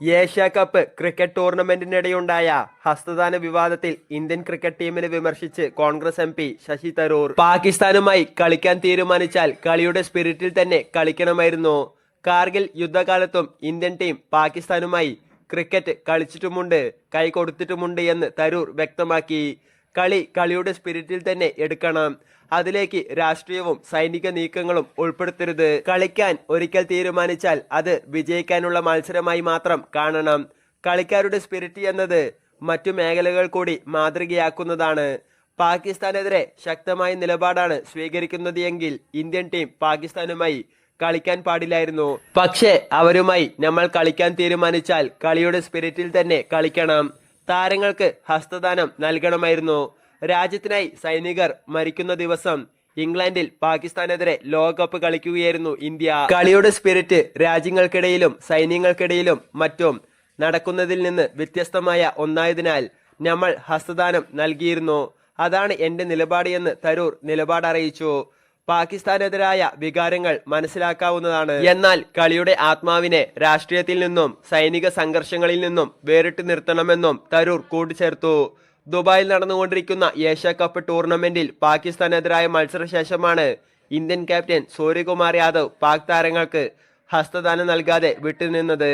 Asia cup cricket ടൂർണമെന്റിനിടെയുണ്ടായ ഹസ്തദാന വിവാദത്തിൽ ഇന്ത്യൻ ക്രിക്കറ്റ് ടീമിനെ വിമർശിച്ച് കോൺഗ്രസ് എം പി ശശി തരൂർ. പാകിസ്ഥാനുമായി കളിക്കാൻ തീരുമാനിച്ചാൽ കളിയുടെ സ്പിരിറ്റിൽ തന്നെ കളിക്കണമായിരുന്നു. കാർഗിൽ യുദ്ധകാലത്തും ഇന്ത്യൻ ടീം പാകിസ്ഥാനുമായി ക്രിക്കറ്റ് കളിച്ചിട്ടുമുണ്ട് കൈ കൊടുത്തിട്ടുമുണ്ട് എന്ന് തരൂർ വ്യക്തമാക്കി. കളി കളിയുടെ സ്പിരിറ്റിൽ തന്നെ എടുക്കണം. അതിലേക്ക് രാഷ്ട്രീയവും സൈനിക നീക്കങ്ങളും ഉൾപ്പെടുത്തരുത്. കളിക്കാൻ ഒരിക്കൽ തീരുമാനിച്ചാൽ അത് വിജയിക്കാനുള്ള മത്സരമായി മാത്രം കാണണം. കളിക്കാരുടെ സ്പിരിറ്റ് എന്നത് മറ്റു മേഖലകൾ കൂടി മാതൃകയാക്കുന്നതാണ്. പാകിസ്ഥാനെതിരെ ശക്തമായ നിലപാടാണ് സ്വീകരിക്കുന്നത് എങ്കിൽ ഇന്ത്യൻ ടീം പാകിസ്ഥാനുമായി കളിക്കാൻ പാടില്ലായിരുന്നു. പക്ഷേ അവരുമായി നമ്മൾ കളിക്കാൻ തീരുമാനിച്ചാൽ കളിയുടെ സ്പിരിറ്റിൽ തന്നെ കളിക്കണം. താരങ്ങൾക്ക് ഹസ്തദാനം നൽകണമായിരുന്നു. രാജ്യത്തിനായി സൈനികർ മരിക്കുന്ന ദിവസം ഇംഗ്ലണ്ടിൽ പാകിസ്ഥാനെതിരെ ലോകകപ്പ് കളിക്കുകയായിരുന്നു ഇന്ത്യ. കളിയുടെ സ്പിരിറ്റ് രാജ്യങ്ങൾക്കിടയിലും സൈന്യങ്ങൾക്കിടയിലും മറ്റും നടക്കുന്നതിൽ നിന്ന് വ്യത്യസ്തമായ ഒന്നായതിനാൽ നമ്മൾ ഹസ്തദാനം നൽകിയിരുന്നു. അതാണ് എന്റെ നിലപാട് എന്ന് തരൂർ നിലപാട് അറിയിച്ചു പാകിസ്ഥാനെതിരായ വികാരങ്ങൾ മനസ്സിലാക്കാവുന്നതാണ്. എന്നാൽ കളിയുടെ ആത്മാവിനെ രാഷ്ട്രീയത്തിൽ നിന്നും സൈനിക സംഘർഷങ്ങളിൽ നിന്നും വേറിട്ട് നിർത്തണമെന്നും തരൂർ കൂട്ടിച്ചേർത്തു. ദുബായിൽ നടന്നുകൊണ്ടിരിക്കുന്ന ഏഷ്യ കപ്പ് ടൂർണമെന്റിൽ പാകിസ്ഥാനെതിരായ മത്സരശേഷമാണ് ഇന്ത്യൻ ക്യാപ്റ്റൻ സൂര്യകുമാർ യാദവ് പാക് താരങ്ങൾക്ക് ഹസ്തദാനം നൽകാതെ വിട്ടുനിന്നത്.